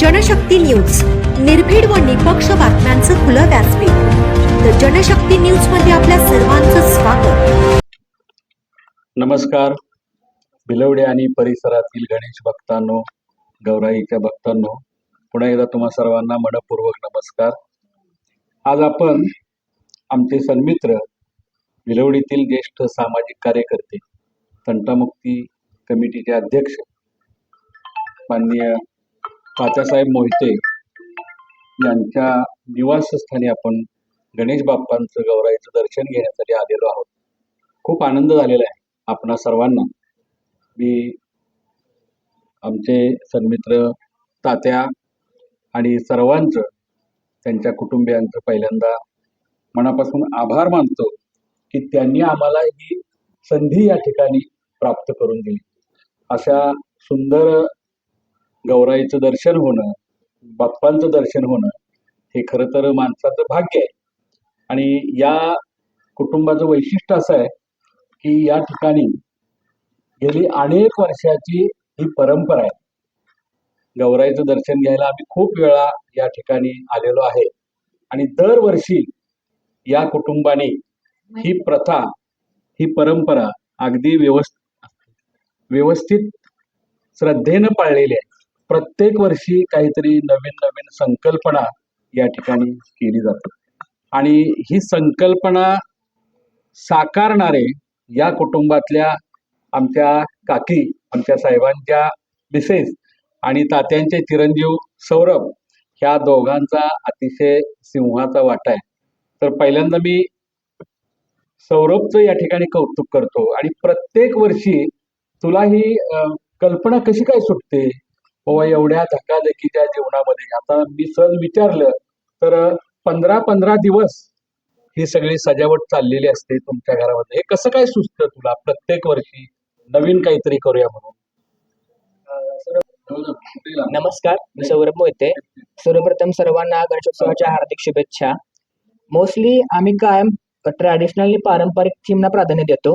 Janshakti news. निर्भीड व निपक्ष बातम्यांचं खुलं व्यासपीठ. तर जनशक्ती न्यूजमध्ये आपल्या सर्वांचं स्वागत. नमस्कार. बिलवडे आणि परिसरातील गणेश भक्तांनो गौराईच्या भक्तांनो पुन्हा एकदा तुम्हा सर्वांना मनपूर्वक नमस्कार. आज आपण आमचे सन्मित्र विलवडीतील ज्येष्ठ सामाजिक कार्यकर्ते तंटामुक्ती कमिटीचे अध्यक्ष माननीय तात्यासाहेब मोहिते यांच्या निवासस्थानी आपण गणेश बाप्पांचं गौराईचं दर्शन घेण्यासाठी आलेलो आहोत. खूप आनंद झालेला आहे आपणा सर्वांना. मी आमचे सन्मित्र तात्या आणि सर्वांचं त्यांच्या कुटुंबियांचं पहिल्यांदा मनापासून आभार मानतो की त्यांनी आम्हाला ही संधी या ठिकाणी प्राप्त करून दिली. अशा सुंदर गौराईचं दर्शन होणं बाप्पांचं दर्शन होणं हे खरं तर माणसाचं भाग्य आहे. आणि या कुटुंबाचं वैशिष्ट्य असं आहे की या ठिकाणी गेली अनेक वर्षाची ही परंपरा आहे. गौराईचं दर्शन घ्यायला आम्ही खूप वेळा या ठिकाणी आलेलो आहे. आणि दरवर्षी या कुटुंबाने ही प्रथा ही परंपरा अगदी व्यवस्थित व्यवस्थित श्रद्धेनं पाळलेली आहे. प्रत्येक वर्षी काहीतरी नवीन नवीन संकल्पना या ठिकाणी केली जाते. आणि ही संकल्पना साकारणारे या कुटुंबातल्या आमच्या काकी आमच्या साहेबांच्या मिसेस आणि तात्यांचे चिरंजीव सौरभ ह्या दोघांचा अतिशय सिंहाचा वाटा आहे. तर पहिल्यांदा मी सौरभचं या ठिकाणी कौतुक करतो आणि प्रत्येक वर्षी तुला ही कल्पना कशी काय सुटते? बाबा एवढ्या धकाधकीच्या जीवनामध्ये. आता मी सहज विचारलं तर पंधरा पंधरा दिवस ही सगळी सजावट चाललेली असते तुमच्या घरामध्ये. हे कसं काय सुचतं तुला प्रत्येक वर्षी? नवीन काहीतरी करूया म्हणून. नमस्कार मी सौरभ मोहिते. सर्वप्रथम सर्वांना गणेशोत्सवाच्या हार्दिक शुभेच्छा. मोस्टली आम्ही कायम ट्रॅडिशनली पारंपरिक थीमना प्राधान्य देतो.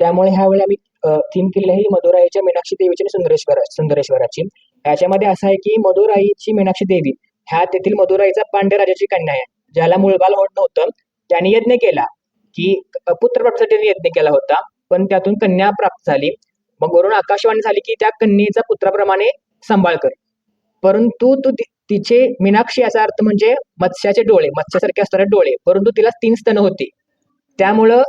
त्यामुळे ह्यावेळी आम्ही थीम किल्ले आहे ही मीनाक्षी देवीची आणि सुंदरेश्वर सुंदरेश्वराची. याच्यामध्ये असं आहे की मधुराईची मीनाक्षी देवी ह्या तेथील मधुराईचा पांड्यराजाची कन्या आहे ज्याला मुळबाल होत. नव्हतं त्याने यज्ञ केला की पुत्रप्राप्तीसाठी यज्ञ केला होता पण त्यातून कन्या प्राप्त झाली. मग वरून आकाशवाणी झाली की त्या कन्येचा पुत्राप्रमाणे सांभाळ कर. परंतु तू तिचे मीनाक्षी याचा अर्थ म्हणजे मत्स्याचे डोळे मत्स्यासारखे असणारे डोळे परंतु तिला तीन स्तन होती. त्यामुळं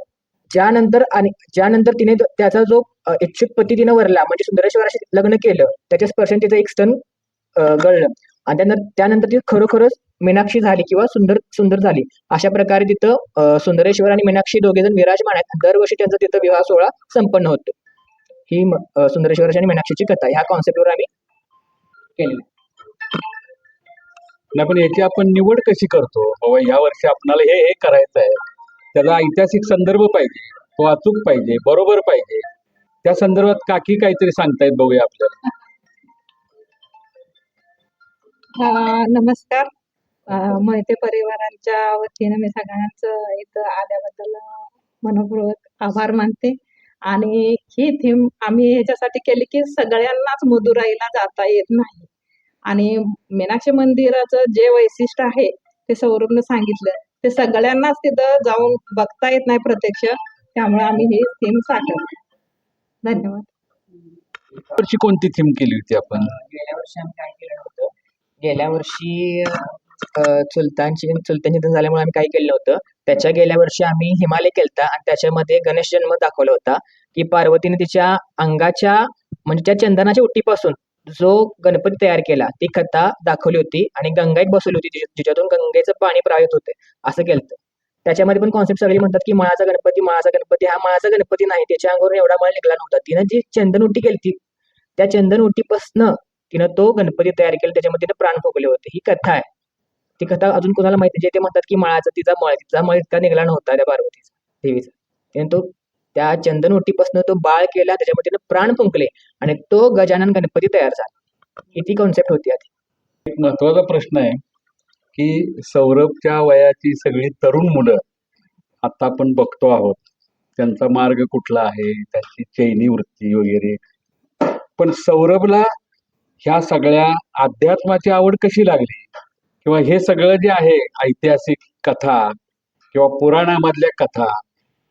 ज्यानंतर आणि ज्यानंतर तिने त्याचा जो इच्छुक पती तिने वरला म्हणजे सुंदरेश्वराशी लग्न केलं त्याच्या स्पर्शन तिचं एक स्तन गळलं. आणि त्यानंतर त्यानंतर ती खरोखरच मीनाक्षी झाली किंवा सुंदर सुंदर झाली. अशा प्रकारे तिथं सुंदरेश्वर आणि मीनाक्षी दोघे जण विराजमान आहेत. दरवर्षी त्यांचा तिथं विवाह सोहळा संपन्न होतो. ही सुंदरेश्वराची आणि मीनाक्षीची कथा ह्या कॉन्सेप्टवर आम्ही केलेली नाही पण याची आपण निवड कशी करतो? बाबा या वर्षी आपणाला हे हे करायचं आहे त्याचा ऐतिहासिक संदर्भ पाहिजे तो अचूक पाहिजे बरोबर पाहिजे. त्या संदर्भात काकी काहीतरी सांगतायत बघूया आपल्याला. नमस्कार. अ, मोहिते परिवारांच्या वतीनं मी सगळ्यांच इथं आल्याबद्दल मनपूर्वक आभार मानते. आणि ही थीम आम्ही ह्याच्यासाठी केली की सगळ्यांनाच मदुराईला जाता येत नाही. आणि मीनाक्षी मंदिराचं जे वैशिष्ट्य आहे ते सौरभनं सांगितलं. ते सगळ्यांनाच तिथं जाऊन बघता येत नाही प्रत्यक्ष त्यामुळे आम्ही ही थीम साकारली. धन्यवाद. वर्षी कोणती थीम केली होती आपण? गेल्या वर्षी आम्ही काय केलं नव्हतं. गेल्या वर्षी चुलतांची चुलत्यांची निधन झाल्यामुळे आम्ही काय केलं नव्हतं. त्याच्या गेल्या वर्षी आम्ही हिमालय केलता आणि त्याच्यामध्ये गणेश जन्म दाखवला होता की पार्वतीने तिच्या अंगाच्या म्हणजे त्या चंदनाच्या उट्टीपासून जो गणपती तयार केला ती कथा दाखवली होती आणि गंगा एक बसवली होती जिच्यातून गंगेचं पाणी प्रवाहित होते असं केलं त्याच्यामध्ये पण कॉन्सेप्ट सगळी म्हणतात की मळाचा गणपती मळाचा गणपती हा मळाचा गणपती नाही त्याच्या अंगावरून एवढा मळ निघाला नव्हता. तिनं जी चंदन उट्टी केली त्या चंदन उट्टीपासनं तिनं तो गणपती तयार केला त्याच्यामध्ये तिनं प्राण फुकले होते. ही कथा आहे. ती कथा अजून कोणाला माहिती जे ते म्हणतात की मळाचा तिचा मळ तिचा मळ इतका निघाला नव्हता त्या पार्वतीचा देवीचा. त्याने तो त्या चंदन उट्टीपासून तो बाळ केला त्याच्यामध्ये त्याने प्राण फुंकले आणि तो गजानन गणपती तयार झाला. ही ती कॉन्सेप्ट होती आधी? एक महत्त्वाचा प्रश्न आहे की सौरभच्या वयाची सगळी तरुण मुलं आता आपण बघतो आहोत. त्यांचा मार्ग कुठला आहे? त्यांची चैनी वृत्ती वगैरे. पण सौरभला ह्या सगळ्या अध्यात्माची आवड कशी लागली? किंवा हे सगळं जे आहे ऐतिहासिक कथा किंवा पुराणामधल्या कथा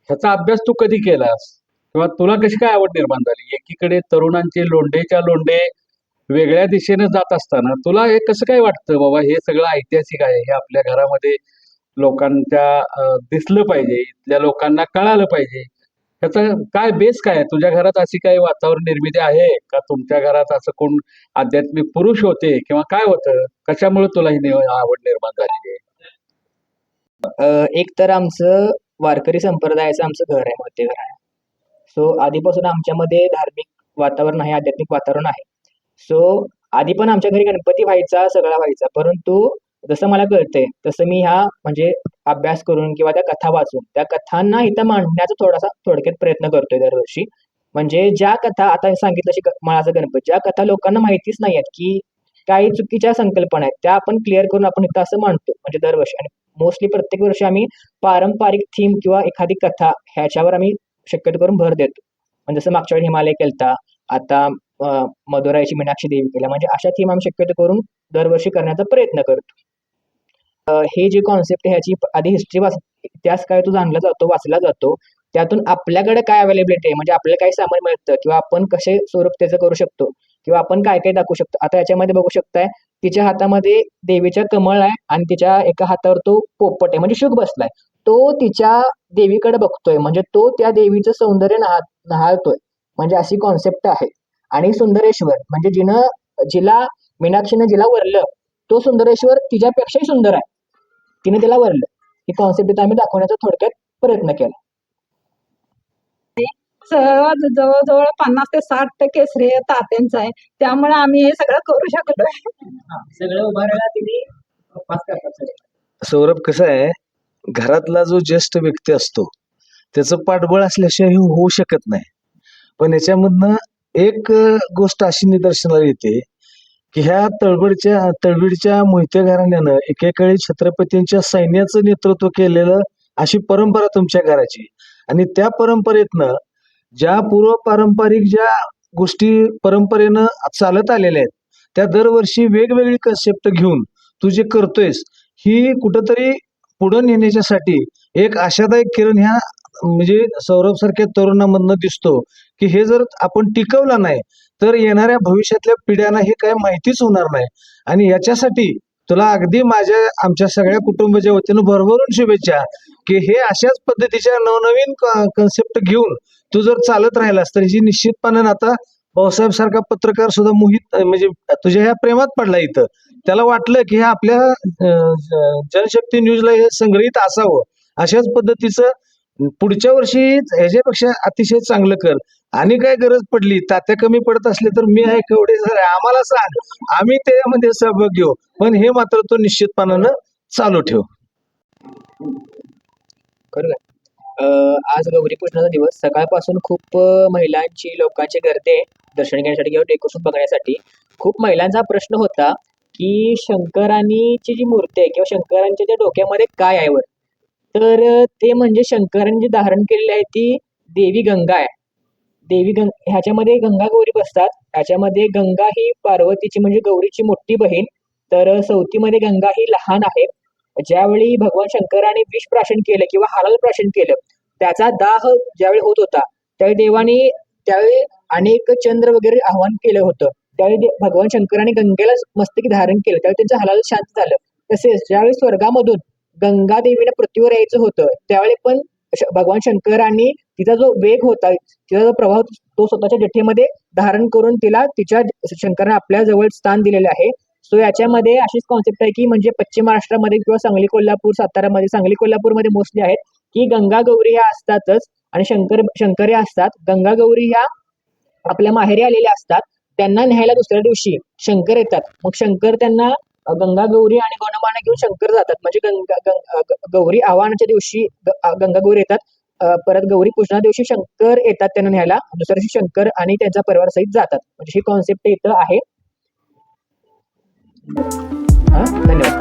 ह्याचा अभ्यास तू कधी केलास? किंवा तुला कशी काय आवड निर्माण झाली? एकीकडे तरुणांचे लोंढेच्या लोंढे वेगळ्या दिशेने जात असताना तुला हे कसं काय वाटतं? बाबा हे सगळं ऐतिहासिक आहे. हे आपल्या घरामध्ये लोकांच्या दिसलं पाहिजे. इथल्या लोकांना कळालं पाहिजे. त्याचा काय बेस काय तुझ्या घरात अशी काही वातावरण निर्मिती आहे का? तुमच्या घरात असं कोण आध्यात्मिक पुरुष होते? किंवा काय होतं? कशामुळे तुला ही आवड निर्माण झालेली आहे? एक तर आमचं वारकरी संप्रदायाचं आमचं घर आहे मोठे घर आहे सो आधीपासून आमच्यामध्ये धार्मिक वातावरण आहे आध्यात्मिक वातावरण आहे. सो आधी पण आमच्या घरी गणपती व्हायचा सगळा व्हायचा. परंतु जसं मला कळतंय तसं मी ह्या म्हणजे अभ्यास करून किंवा त्या कथा वाचून त्या कथांना इथं मांडण्याचा थोडासा थोडक्यात प्रयत्न करतोय दरवर्षी. म्हणजे ज्या कथा आता सांगितलं शिक माळाचा गणपती ज्या कथा लोकांना माहितीच नाही आहेत की काही चुकीच्या संकल्पना आहेत त्या आपण क्लिअर करून आपण इथं असं मांडतो म्हणजे दरवर्षी. आणि मोस्टली प्रत्येक वर्षी आम्ही पारंपरिक थीम किंवा एखादी कथा ह्याच्यावर आम्ही शक्यतो करून भर देतो. म्हणजे जसं मागच्या वेळी हिमालय केलता आता अं, मदुराईची मीनाक्षी देवी केल्या म्हणजे अशा थीम आम्ही शक्यतो करून दरवर्षी करण्याचा प्रयत्न करतो. हे जे कॉन्सेप्ट आहे ह्याची आधी हिस्ट्री वाच इतिहास काय तो जाणला जातो वाचला जातो. त्यातून आपल्याकडे काय अवेलेबिलिटी आहे? म्हणजे आपल्याला काय सामान मिळतं? किंवा आपण कसे स्वरूप त्याचं करू शकतो? किंवा आपण काय काय दाखवू शकतो? आता याच्यामध्ये बघू शकताय तिच्या हातामध्ये देवीच्या कमळ आहे आणि तिच्या एका हातावर तो पोपट आहे म्हणजे शुक बसलाय. तो तिच्या देवीकडे बघतोय म्हणजे तो त्या देवीचं सौंदर्य नहा नहाळतोय. म्हणजे अशी कॉन्सेप्ट आहे. आणि सुंदरेश्वर म्हणजे जिनं जिला मीनाक्षीनं जिला वरलं तो सुंदरेश्वर तिच्यापेक्षाही सुंदर आहे. तिने तिला वरलं. ही कॉन्सेप्ट इथं आम्ही दाखवण्याचा थोडक्यात प्रयत्न केला. सहज जवळजवळ पन्नास ते साठ टक्के श्रेय तात्यांचं आहे. त्यामुळे आम्ही हे सगळं करू शकलोय सगळं उभारायला तिने पास करतात सौरभ कसं आहे? घरातला जो ज्येष्ठ व्यक्ती असतो त्याचं पाठबळ असल्याशिवाय हे होऊ शकत नाही. पण याच्यामधनं एक गोष्ट अशी निदर्शनाला येते की ह्या तळबडच्या तळबीडच्या मोहिते घराण्यानं एकेकाळी छत्रपतींच्या सैन्याचं नेतृत्व केलेलं अशी परंपरा तुमच्या घराची. आणि त्या परंपरेतनं ज्या पूर्व पारंपरिक ज्या गोष्टी परंपरेनं चालत आलेल्या आहेत त्या दरवर्षी वेगवेगळी कन्सेप्ट घेऊन तू जे करतोयस ही कुठंतरी पुढं नेण्याच्यासाठी एक आशादायक किरण ह्या म्हणजे सौरभ सारख्या तरुणामधनं दिसतो की हे जर आपण टिकवलं नाही तर येणाऱ्या भविष्यातल्या पिढ्यांना हे काय माहितीच होणार नाही. आणि याच्यासाठी तुला अगदी माझ्या आमच्या सगळ्या कुटुंबाच्या वतीनं भरभरून शुभेच्छा की हे अशाच पद्धतीच्या नवनवीन कन्सेप्ट घेऊन तू जर चालत राहिलास तर ही निश्चितपणे आता भाऊसाहेब सारखा पत्रकार सुद्धा मोहित म्हणजे तुझ्या ह्या प्रेमात पडला इथं. त्याला वाटलं की हे आपल्या जनशक्ती न्यूजला हे संग्रहित असावं. अशाच पद्धतीचं पुढच्या वर्षी ह्याच्यापेक्षा अतिशय चांगलं कर. आणि काय गरज पडली तात्या कमी पडत असले तर मी आहे केवढे जर आम्हाला सांग. आम्ही त्यामध्ये सहभाग घेऊ हो. पण हे मात्र तो निश्चितपणानं चालू ठेव. खरं आज गौरी पूजनाचा दिवस. सकाळपासून खूप महिलांची लोकांची गर्दी आहे दर्शन घेण्यासाठी किंवा डेकोरेशन बघण्यासाठी. खूप महिलांचा प्रश्न होता की शंकरांची जी मूर्ती आहे किंवा शंकरांच्या त्या डोक्यामध्ये काय आहे वर? तर ते म्हणजे शंकरांनी जी धारण केलेली आहे ती देवी गंगा आहे. देवी गंग ह्याच्यामध्ये गंगा गौरी बसतात. ह्याच्यामध्ये गंगा ही पार्वतीची म्हणजे गौरीची मोठी बहीण. तर सौतीमध्ये गंगा ही लहान आहे. ज्यावेळी भगवान शंकराने विष प्राशन केलं किंवा हलाल प्राशन केलं त्याचा दाह ज्यावेळी होत होता त्यावेळी देवाने त्यावेळी अनेक चंद्र वगैरे आव्हान केलं होतं. त्यावेळी भगवान शंकराने गंगेला मस्तकी धारण केलं. त्यावेळी त्यांचं हलाल शांत झालं. तसेच ज्यावेळी स्वर्गामधून गंगा देवीने पृथ्वीवर यायचं होतं त्यावेळी पण भगवान शंकरांनी तिचा जो वेग होता तिचा जो प्रभाव तो स्वतःच्या जठेमध्ये धारण करून तिला तिच्या शंकराने आपल्या जवळ स्थान दिलेलं आहे. सो याच्यामध्ये अशीच कॉन्सेप्ट आहे की म्हणजे पश्चिम महाराष्ट्रामध्ये किंवा सांगली कोल्हापूर सातारामध्ये सांगली कोल्हापूरमध्ये मोस्टली आहेत की गंगा गौरी ह्या असतातच आणि शंकर शंकर्या असतात. गंगा गौरी ह्या आपल्या माहेरी आलेल्या असतात. त्यांना न्यायला दुसऱ्या दिवशी शंकर येतात. मग शंकर त्यांना गंगा गौरी आणि गणमाना घेऊन शंकर जातात. म्हणजे गंगा गौरी आव्हानाच्या दिवशी गंगा गौरी येतात. परत गौरी पूजना दिवशी शंकर येतात त्यांना न्यायला. दुसऱ्या दिवशी शंकर आणि त्यांचा परिवार सहित जातात. म्हणजे ही कॉन्सेप्ट इथं आहे. हा धन्यवाद